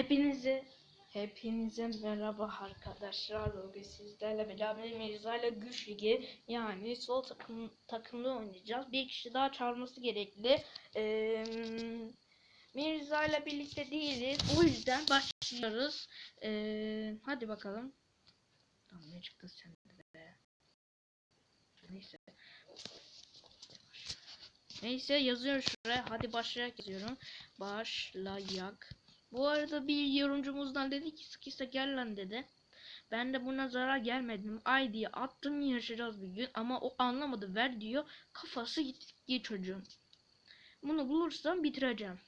Hepinize Hepinize merhaba arkadaşlar. Bugün sizlerle beraber Mirza ile Güç Ligi yani sol takım takımda oynayacağız. Bir kişi daha çağırması gerekli. Ee, Mirza ile birlikte değiliz. O yüzden başlıyoruz. Ee, hadi bakalım. Tamam ne çıktı sen be. Neyse. Neyse yazıyorum şuraya. Hadi başlayak yazıyorum. Başlayak. Bu arada bir yorumcumuzdan dedi ki sıkıysa gel lan dedi. Ben de buna zarar gelmedim. Ay diye attım yarışacağız bir gün ama o anlamadı ver diyor. Kafası gitti çocuğun. Bunu bulursam bitireceğim.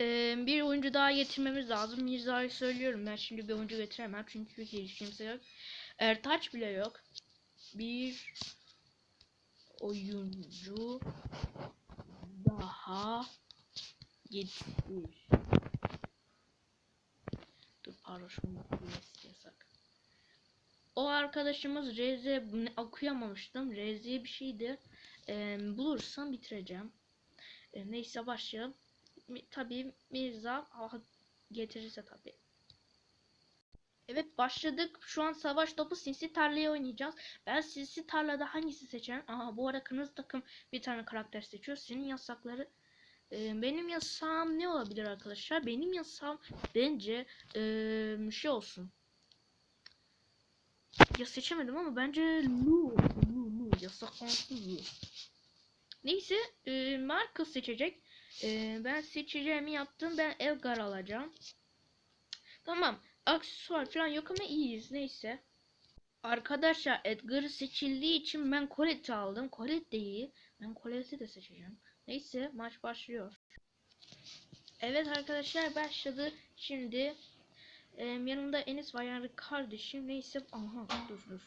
Ee, bir oyuncu daha getirmemiz lazım. Mirza'yı söylüyorum ben şimdi bir oyuncu getiremem çünkü hiç kimse yok. Ertaç bile yok. Bir oyuncu daha getir. Dur pardon yasak. O arkadaşımız RZ ne- okuyamamıştım. RZ bir şeydi. Ee, bulursam bitireceğim. Ee, neyse başlayalım. Tabii Mirza ah, getirirse tabii. Evet başladık. Şu an savaş topu sinsi tarlaya oynayacağız. Ben sinsi tarlada hangisi seçerim? Aha bu arada kırmızı takım bir tane karakter seçiyor. Senin yasakları Benim yasağım ne olabilir arkadaşlar? Benim yasağım bence ee, şey olsun. Ya seçemedim ama bence Lu. Lu Lu yasaklansın Lu. Neyse ee, Marcus seçecek. Ee, ben seçeceğimi yaptım. Ben Elgar alacağım. Tamam. Aksesuar falan yok ama iyiyiz. Neyse. Arkadaşlar Edgar seçildiği için ben Colette'i aldım. Colette de iyi. Ben Colette'i de seçeceğim. Neyse maç başlıyor. Evet arkadaşlar başladı. Şimdi e, yanımda Enis var yani kardeşim. Neyse aha dur dur.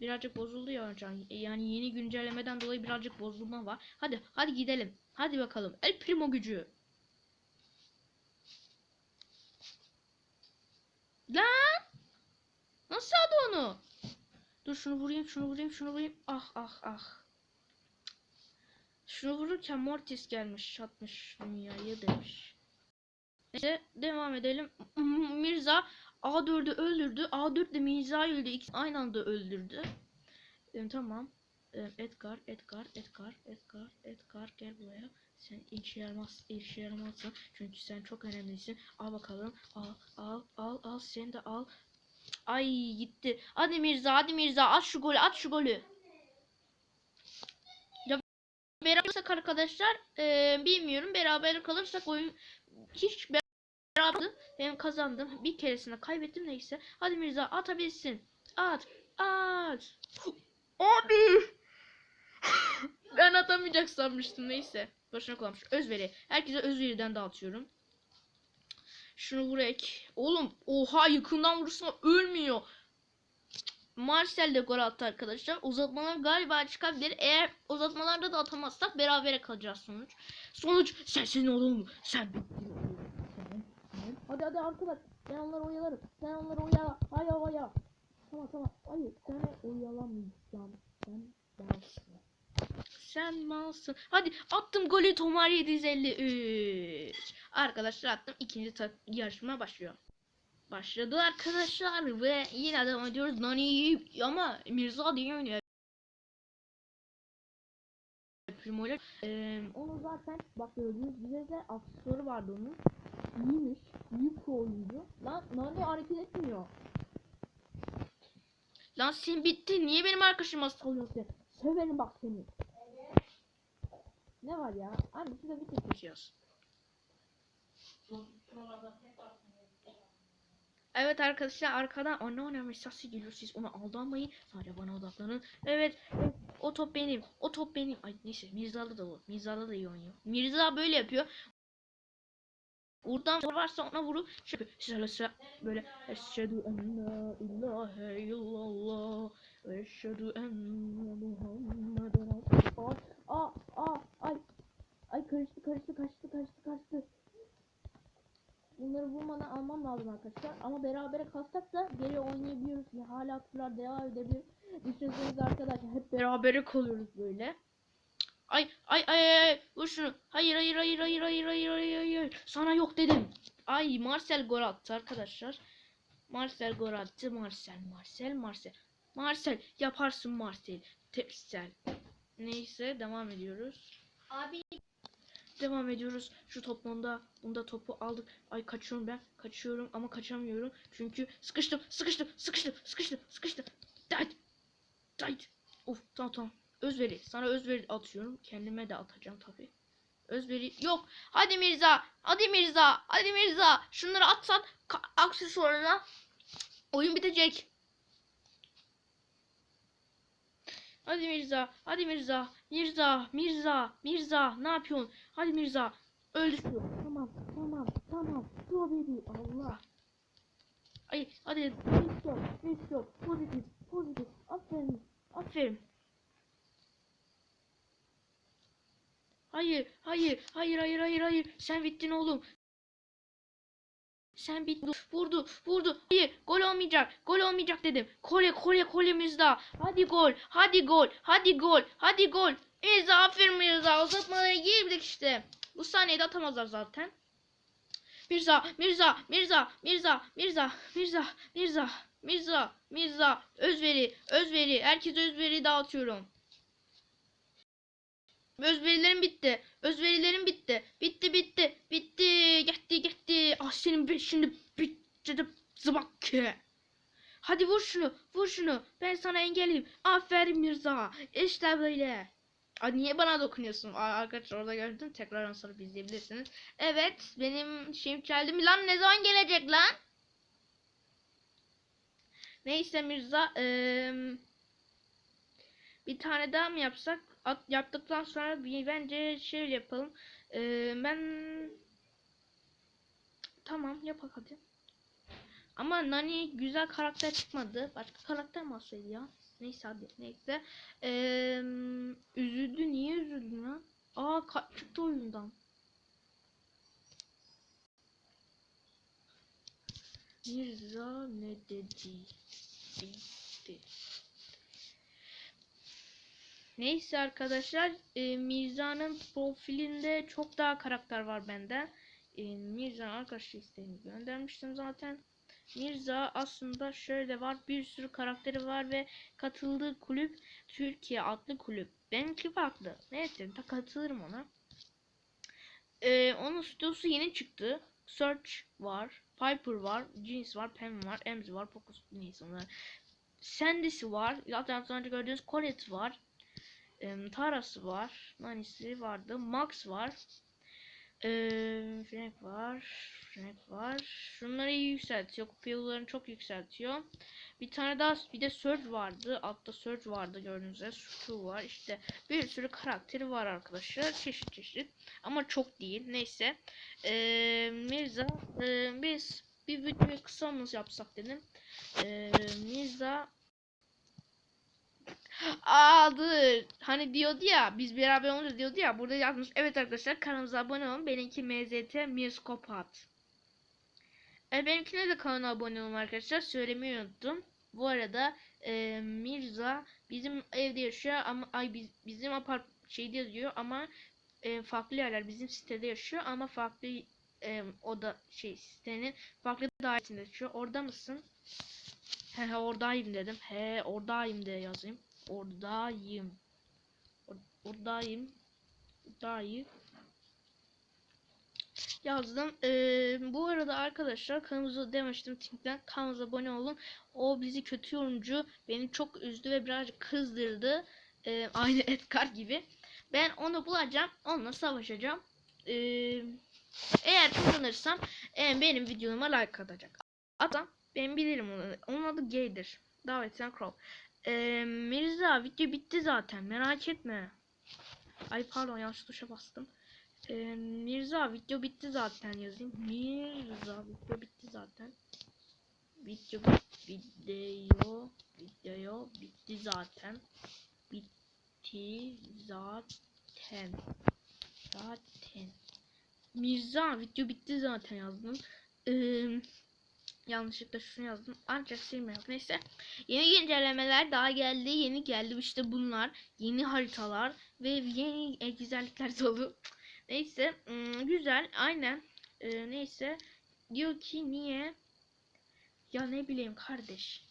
Birazcık bozuldu ya hocam. Yani yeni güncellemeden dolayı birazcık bozulma var. Hadi hadi gidelim. Hadi bakalım. El Primo gücü. Lan! Nasıl aldı onu? Dur şunu vurayım, şunu vurayım, şunu vurayım. Ah ah ah. Şunu vururken Mortis gelmiş, çatmış dünyayı demiş. Neyse devam edelim. Mirza A4'ü öldürdü. A4 de Mirza'yı öldü. İkisi aynı anda öldürdü. Ee, tamam. Ee, Edgar, Edgar, Edgar, Edgar, Edgar gel buraya. Sen işe yaramaz, işe yaramazsın. Çünkü sen çok önemlisin. Al bakalım. Al, al, al, al. Sen de al. Ay gitti. Hadi Mirza, hadi Mirza. At şu golü, at şu golü. Beraber kalırsak arkadaşlar, eee, bilmiyorum. Beraber kalırsak oyun hiç beraber hem kazandım. Bir keresinde kaybettim neyse. Hadi Mirza atabilirsin. At, at. Abi. ben atamayacak sanmıştım neyse. Boşuna kullanmış. Özveri. Herkese özveriden dağıtıyorum. Şunu vurek. Oğlum oha yakından vurursa ölmüyor. Marcel de gol attı arkadaşlar. Uzatmalar galiba çıkabilir. Eğer uzatmalarda da atamazsak berabere kalacağız sonuç. Sonuç. Sen bittin oğlum. Sen. Hadi hadi arkadaş. Ben onları oyalarım. Sen onları oyala. Hayır hayır. Tamam tamam. Hayır sen oyalamayacağım. Sen malsın. Sen malsın. Hadi attım golü Tomar 753. Arkadaşlar attım. İkinci yarışma başlıyor. Başladı arkadaşlar ve yine devam ediyoruz. Nani ama Mirza diye oynuyor. Primo'yla. Ee, onu zaten bak gördüğünüz gibi de aksesuarı vardı onun. İyiymiş. Büyük bir oyuncu. Lan Nani hareket etmiyor. Lan sen bitti. Niye benim arkadaşıma salıyorsun? Severim bak seni. Ne var ya? Abi size bir tek geçiyoruz. Evet arkadaşlar arkadan anneannem mesajı geliyor. Siz ona aldanmayın. Sadece bana odaklanın. Evet, o top benim. O top benim. Ay neyse Mirza'da da o Mirza'da da iyi oynuyor. Mirza böyle yapıyor. Buradan varsa ona vurup şöyle sıra sıra böyle eşhedü en la ilahe illallah eşhedü enne Muhammeden Aa aa ay. Ay karıştı karıştı kaçtı kaçtı kaçtı Bunları vurmadan almam lazım arkadaşlar. Ama berabere kalsak da geri oynayabiliyoruz. Ya hala turlar devam edebilir. Düşünseniz arkadaşlar hep berabere kalıyoruz böyle. Ay ay ay, ay. Vur şunu. Hayır hayır hayır hayır hayır hayır hayır hayır. Sana yok dedim. Ay Marcel gol attı arkadaşlar. Marcel gol attı. Marcel Marcel Marcel. Marcel yaparsın Marcel. Tepsel. Neyse devam ediyoruz. Abi Devam ediyoruz. Şu top bunda. Topu aldık. Ay kaçıyorum ben. Kaçıyorum ama kaçamıyorum. Çünkü sıkıştım. Sıkıştım. Sıkıştım. Sıkıştım. Sıkıştım. Dayt. Dayt. Of tamam tamam. Özveri. Sana özveri atıyorum. Kendime de atacağım tabi. Özveri yok. Hadi Mirza. Hadi Mirza. Hadi Mirza. Şunları atsan aksesuarına oyun bitecek. Hadi Mirza. Hadi Mirza. Mirza. Mirza. Mirza. Ne yapıyorsun? Hadi Mirza. Öldü şu. Tamam. Tamam. Tamam. Strawberry. Allah. Ay hadi. Go. Let's go. Pozitif. Pozitif. Aferin. Aferin. Hayır. Hayır. Hayır. Hayır. Hayır. Hayır. Sen bittin oğlum. Sen bittin. Vurdu. Vurdu. Hayır. Gol olmayacak. Gol olmayacak dedim. Kole. Kole. Kole Mirza. Hadi gol. Hadi gol. Hadi gol. Hadi gol. Mirza aferin Mirza. Uzatmalara girdik işte. Bu saniyede atamazlar zaten. Mirza, Mirza, Mirza, Mirza, Mirza, Mirza, Mirza, Mirza, Mirza, özveri, özveri, herkese özveri dağıtıyorum. Özverilerim bitti. Özverilerim bitti. Bitti bitti. Bitti. Gitti gitti. Ah senin be şimdi bitti zıbak. Hadi vur şunu. Vur şunu. Ben sana engelliyim. Aferin Mirza. İşte böyle. Ay niye bana dokunuyorsun? Aa, arkadaşlar orada gördüm. Tekrar sonra izleyebilirsiniz. Evet. Benim şeyim mi lan? Ne zaman gelecek lan? Neyse Mirza. eee, bir tane daha mı yapsak? At, yaptıktan sonra bir, bence şöyle yapalım. Eee, ben tamam yapak hadi. Ama Nani güzel karakter çıkmadı. Başka karakter mi olsaydı ya? Neyse hadi neyse. Eee üzüldü. Niye üzüldün lan? Aa çıktı oyundan. Mirza ne dedi? Bitti. Neyse arkadaşlar e, Mirza'nın profilinde çok daha karakter var benden. E, Mirza arkadaş isteğini göndermiştim zaten. Mirza aslında şöyle var bir sürü karakteri var ve katıldığı kulüp Türkiye adlı kulüp. Benimki farklı. Neyse da katılırım ona. E, onun stüdyosu yeni çıktı. Search var. Piper var. Jeans var. Pam var. Ems var. Pocus neyse onlar. Sandy'si var. Zaten az önce gördüğünüz Colette var. Em, Tarası var. Nanisi vardı. Max var. Eee Frank var. Frank var. Şunları iyi yükseltiyor. Kupayalarını çok yükseltiyor. Bir tane daha bir de Surge vardı. Altta Surge vardı gördüğünüz üzere. Stu var. İşte bir sürü karakteri var arkadaşlar. Çeşit çeşit. Ama çok değil. Neyse. Eee Mirza eee, biz bir video kısa yapsak dedim. Eee Mirza Dur. Hani diyordu ya biz beraber olunca diyordu ya burada yazmış. Evet arkadaşlar kanalımıza abone olun. Benimki MZT Mirskopat. E, benimkine de kanala abone olun arkadaşlar. Söylemeyi unuttum. Bu arada e, Mirza bizim evde yaşıyor ama ay biz, bizim apart şeyde yazıyor ama e, farklı yerler bizim sitede yaşıyor ama farklı e, oda şey sitenin farklı dairesinde yaşıyor. Orada mısın? He he oradayım dedim. He oradayım diye yazayım. Oradayım. Or- Oradayım. Oradayım. Yazdım. Ee, bu arada arkadaşlar kanalımıza demiştim Tink'ten kanalımıza abone olun. O bizi kötü yorumcu beni çok üzdü ve birazcık kızdırdı. Ee, aynı Edgar gibi. Ben onu bulacağım. Onunla savaşacağım. Ee, eğer kazanırsam e, benim videoma like atacak. Adam ben bilirim onu. Onun adı Gay'dir. Davet sen Crow. Ee, Mirza video bitti zaten merak etme. Ay pardon yanlış tuşa bastım. Ee, Mirza video bitti zaten yazayım. Mirza video bitti zaten. Video video video bitti zaten. Bitti zaten. Zaten. Mirza video bitti zaten yazdım. Ee, Yanlışlıkla şunu yazdım. Ancak silmiyorum. Neyse. Yeni güncellemeler daha geldi. Yeni geldi. İşte bunlar. Yeni haritalar. Ve yeni e, güzellikler dolu. Neyse. hmm, güzel. Aynen. Ee, neyse. Diyor ki niye? Ya ne bileyim kardeş.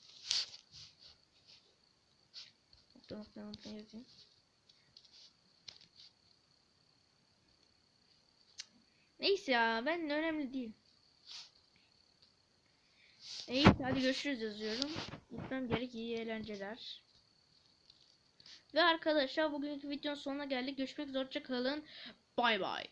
Nokta nokta nokta yazayım. Neyse ya ben önemli değil. Neyse hadi görüşürüz yazıyorum. Gitmem gerek iyi eğlenceler. Ve arkadaşlar bugünkü videonun sonuna geldik. Görüşmek üzere hoşça kalın. Bay bay.